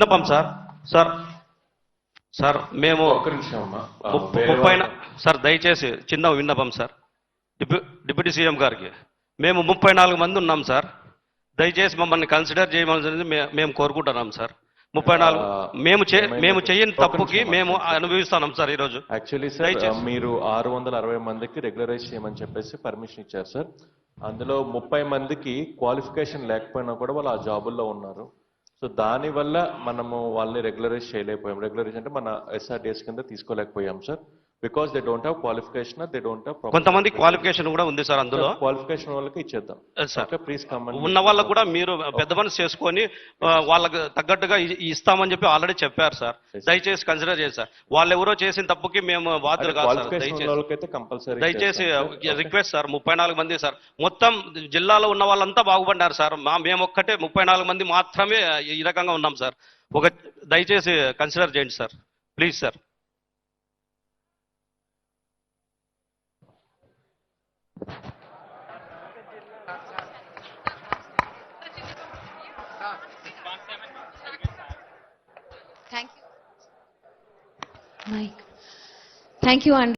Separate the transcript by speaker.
Speaker 1: విన్నపం sir. Sir sir మేము
Speaker 2: ఒక్క నిమిషం
Speaker 1: ముప్ప- సార్ దయచేసి చిన్న విన్నపం సార్. డిప్యూ డిప్యూటీ సీఎం గారికి. మేము ముప్పై నాలుగు మంది ఉన్నాం సార్. దయచేసి మమ్మల్ని కన్సిడర్ చేయమని మేము కోరుకుంటున్నాం సార్. ముప్పై నాలుగు మేము? మేము చేయని తప్పుకి మేము. అనుభవిస్తున్నాం సార్ ఈరోజు.
Speaker 2: Actually sir. మీరు ఆరు వందల అరవై మందికి రెగ్యులరైజ్ చేయమని చెప్పేసి పర్మిషన్ ఇచ్చారు సార్. అందులో ముప్పై మందికి క్వాలిఫికేషన్ లేకపోయినా కూడా వాళ్ళు ఆ జాబుల్లో ఉన్నారు. సో దానివల్ల మనము వాళ్ళని రెగ్యులరైజ్ చేయలేకపోయాం. రెగ్యులరైజ్ అంటే మన ఎస్ఆర్డిఎస్ కింద తీసుకోలేకపోయాం sir. Because they don't have qualification they don't have
Speaker 1: కొంతమంది క్వాలిఫికేషన్ కూడా ఉంది సార్ అందులో.
Speaker 2: క్వాలిఫికేషన్ వాళ్ళకి ఇచ్చేద్దాం.
Speaker 1: సార్
Speaker 2: ఓకే ప్లీజ్ కమ్
Speaker 1: ఉన్న వాళ్ళకు కూడా మీరు పెద్ద మనసు చేసుకొని ఆ, వాళ్ళకు తగ్గట్టుగా ఇస్తామని చెప్పి ఆల్రెడీ చెప్పారు సార్. దయచేసి కన్సిడర్ చేసి సార్. వాళ్ళు ఎవరో చేసిన తప్పుకి మేము బాధ్యులు కాదు సార్. దయచేసి దయచేసి రిక్వెస్ట్ సార్ ముప్పై నాలుగు మంది సార్. మొత్తం జిల్లాలో ఉన్న వాళ్ళంతా బాగుపడ్డారు సార్. మా మేము ఒక్కటే ముప్పై నాలుగు మంది మాత్రమే ఈ రకంగా ఉన్నాం సార్. ఒక దయచేసి కన్సిడర్ చేయండి sir. Please sir
Speaker 3: Thank you. Mike. Thank you, and